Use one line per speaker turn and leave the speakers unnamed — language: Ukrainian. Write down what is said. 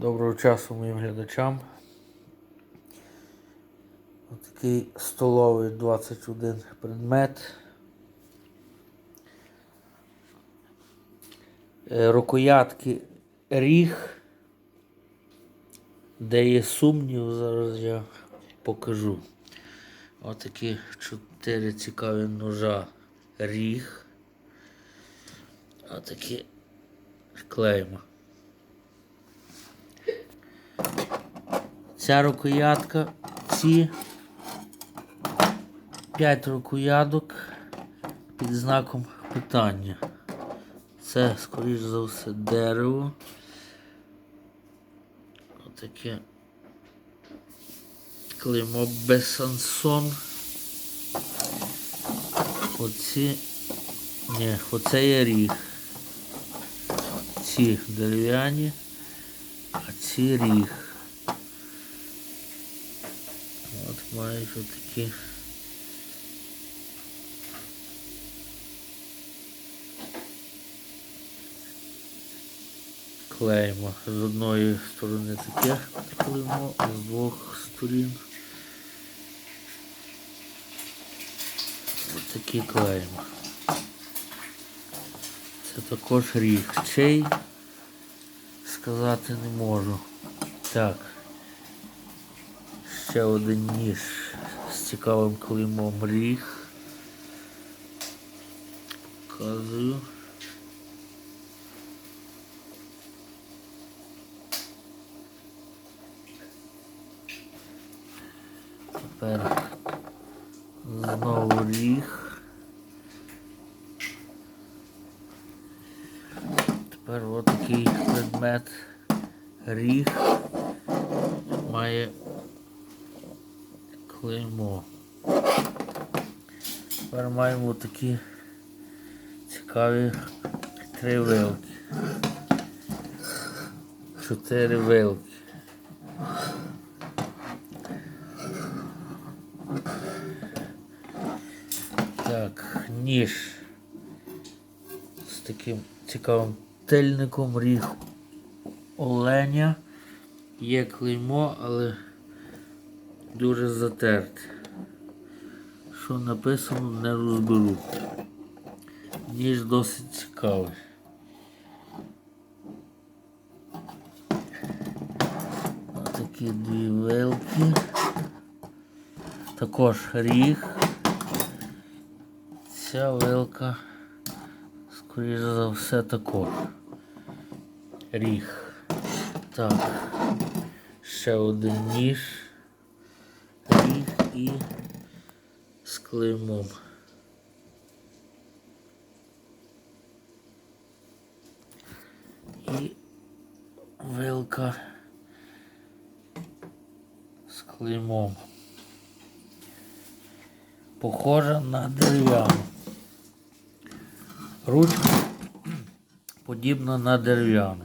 Доброго часу моїм глядачам. Отакий столовий 21 предмет. Е, Рукоятки ріг. Де є сумнів, зараз я покажу. Отакі чотири цікаві ножа ріг. Отакі клейма. Ця рукоятка, ці 5 рукояток під знаком питання. Це, скоріш за все, дерево. Отаке клеймо Бесансон. Оці. Ні, оце є ріг. Ці дерев'яні, а ці ріг. От мають отакі. Клеймо. З одної сторони таке клеймо, а з двох сторін. Такі клейма. Це також ріг. Чей сказати не можу. Так. Ще один ніж з цікавим клеймом ріг. Показую. Тепер знову ріг. Тепер отакий предмет ріг має клеймо. Тепер маємо такі цікаві три вилки. Чотири вилки. Так, ніж з таким цікавим тельником ріг оленя. Є клеймо, але дуже затерте. Що написано, не розберу. Ніж досить цікавий. Такі дві вилки. Також ріг. Ця вилка, скоріше за все, також. Ріг. Так. Ще один ніж. І з клеймом. І вилка з клеймом. Похожа на дерев'яну. Ручка подібна на дерев'яну.